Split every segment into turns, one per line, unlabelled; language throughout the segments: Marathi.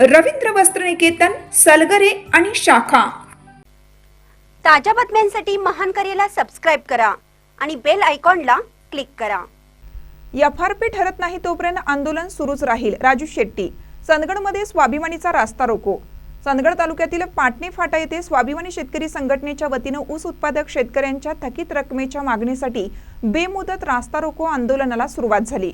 रवींद्र वस्त्रनिकेतन सलगरे आणि शाखा.
ताज्या बातम्यांसाठी महान करेला सबस्क्राईब करा आणि बेल आयकॉनला क्लिक करा.
एफ आर पी ठरत नाही तोपर्यंत आंदोलन सुरूच राहील. राजू शेट्टी चंदगडमध्ये स्वाभिमानीचा रास्ता रोको. चंदगड तालुक्यातील पाटणी फाटा येथे स्वाभिमानी शेतकरी संघटनेच्या वतीनं ऊस उत्पादक शेतकऱ्यांच्या थकीत रकमेच्या मागणीसाठी बेमुदत रास्ता रोको आंदोलनाला सुरुवात झाली.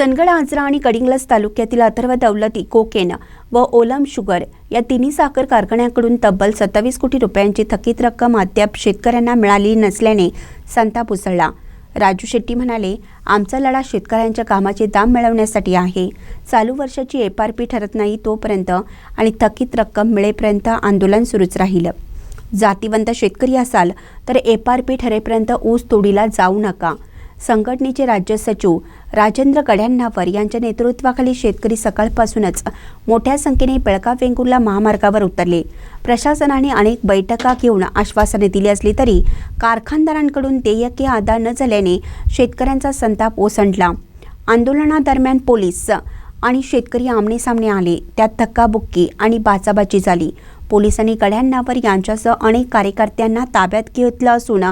चंदगड आजरा आणि कडिंग्लस तालुक्यातील अथर्व दौलती कोकेन व ओलम शुगर या तिन्ही साखर कारखान्याकडून तब्बल सत्तावीस कोटी रुपयांची थकीत रक्कम अद्याप शेतकऱ्यांना मिळाली नसल्याने संताप उसळला. राजू शेट्टी म्हणाले आमचा लढा शेतकऱ्यांच्या कामाचे दाम मिळवण्यासाठी आहे. चालू वर्षाची एफ आर पी ठरत नाही तोपर्यंत आणि थकीत रक्कम मिळेपर्यंत आंदोलन सुरूच राहिलं. जातीवंत शेतकरी असाल तर एफ आर पी ठरेपर्यंत ऊस तोडीला जाऊ नका. संघटनेचे राज्य सचिव राजेंद्र गड्यांनावर यांच्या नेतृत्वाखाली शेतकरी सकाळपासूनच मोठ्या संख्येने बेळगाव वेंगुर्ला महामार्गावर उतरले. प्रशासनाने अनेक बैठका घेऊन आश्वासने दिली असली तरी कारखानदारांकडून देयके अदा न झाल्याने शेतकऱ्यांचा संताप ओसंडला. आंदोलनादरम्यान पोलीस आणि शेतकरी आमनेसामने आले. त्यात धक्काबुक्की आणि बाचाबाची झाली. पोलिसांनी गड्यांनावर यांच्यासह अनेक कार्यकर्त्यांना ताब्यात घेतलं असून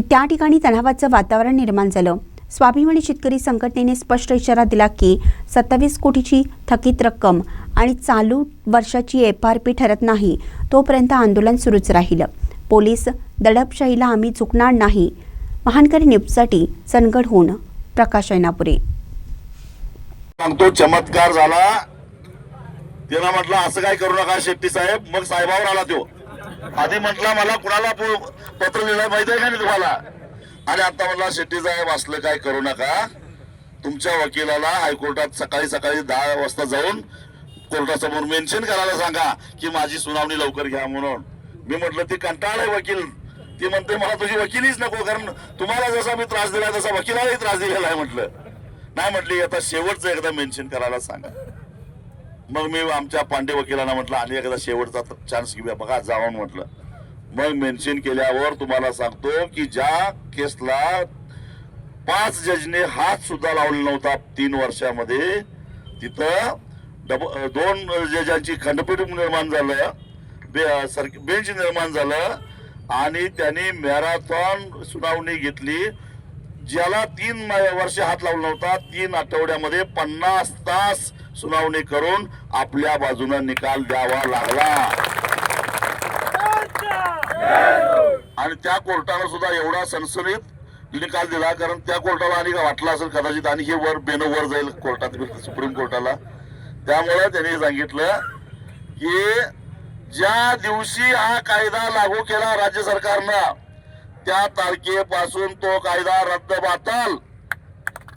त्या ठिकाणी तणावाचं वातावरण निर्माण झालं. स्वाभिमानी शेतकरी संघटनेने स्पष्ट इशारा दिला की सत्तावीस कोटीची थकीत रक्कम आणि चालू वर्षाची एफ आर पी ठरत नाही तोपर्यंत आंदोलन सुरूच राहिलं. पोलीस दडपशाहीला आम्ही चुकणार नाही. महानकरी न्यूजसाठी होऊन प्रकाश ऐनापुरे.
सांगतो चमत्कार झाला. त्यांना म्हटलं असं काय करू नका शेट्टी साहेब. मग साहेबावर आला तो. आधी म्हटलं मला कुणाला पत्र लिहिलं माहिती आहे का नाही तुम्हाला? आणि आता म्हटलं शेट्टी साहेब असलं काय करू नका. तुमच्या वकिलाला हायकोर्टात सकाळी सकाळी दहा वाजता जाऊन कोर्टासमोर मेन्शन करायला सांगा की माझी सुनावणी लवकर घ्या म्हणून. मी म्हटलं ती कंटाळ वकील. ती म्हणते मला तुझी वकिलीच नको कारण तुम्हाला जसा मी त्रास दिला तसा वकिलालाही त्रास दिलेला आहे म्हटलं. नाही म्हटली आता शेवटचं एकदा मेन्शन करायला सांगा. मग मी आमच्या पांडे वकिलांना म्हटलं आणि एकदा शेवटचा चान्स घेऊया बघा जाऊन म्हटलं. मग मेन्शन केल्यावर तुम्हाला सांगतो की ज्या केसला पाच जजने हात सुद्धा लावला नव्हता तीन वर्षामध्ये तिथं डब दोन जजांची खंडपीठ निर्माण झालं बे- सर बेंच निर्माण झालं आणि त्यांनी मॅरेथॉन सुनावणी घेतली ज्याला तीन वर्ष हात लावला नव्हता तीन आठवड्यामध्ये पन्नास तास सुनावणी करून आपल्या बाजूने निकाल द्यावा लागला. आणि त्या कोर्टानं सुद्धा एवढा सनसनीत निकाल दिला कारण त्या कोर्टाला आणि वाटला असेल कदाचित आणि हे वर बेन वर जाईल कोर्टात सुप्रीम कोर्टाला. त्यामुळे त्यांनी सांगितलं की ज्या दिवशी हा कायदा लागू केला राज्य सरकारनं त्या तारखेपासून तो कायदा रद्द बातल.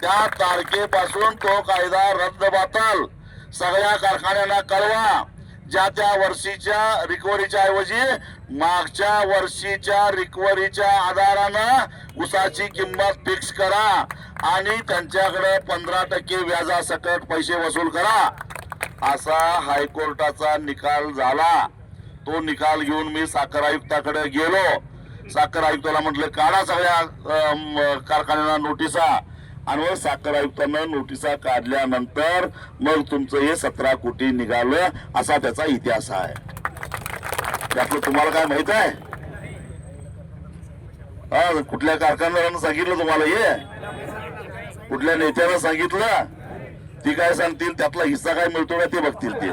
त्या तारखेपासून तो कायदा रद्द बातल. सगळ्या कारखान्यांना कळवा. ज्या त्या वर्षीच्या रिकव्हरीच्या ऐवजी मागच्या वर्षीच्या रिकव्हरीच्या आधारानं उसाची किंमत फिक्स करा आणि त्यांच्याकडे पंधरा टक्के व्याजासकट पैसे वसूल करा. असा हायकोर्टाचा निकाल झाला. तो निकाल घेऊन मी साखर आयुक्ताकडे गेलो. साखर आयुक्ताला म्हटलं काढा सगळ्या अम, कारखान्यांना नोटिसा. आणि मग साखर आयुक्तानं नोटिसा काढल्यानंतर मग तुमचं हे सतरा कोटी निघालं असा त्याचा इतिहास आहे. त्यातलं तुम्हाला काय माहीत आहे? कुठल्या कारखानदारानं सांगितलं तुम्हाला हे? कुठल्या नेत्यानं सांगितलं? ती काय सांगतील? त्यातला हिस्सा काय मिळतो ना ते बघतील ते.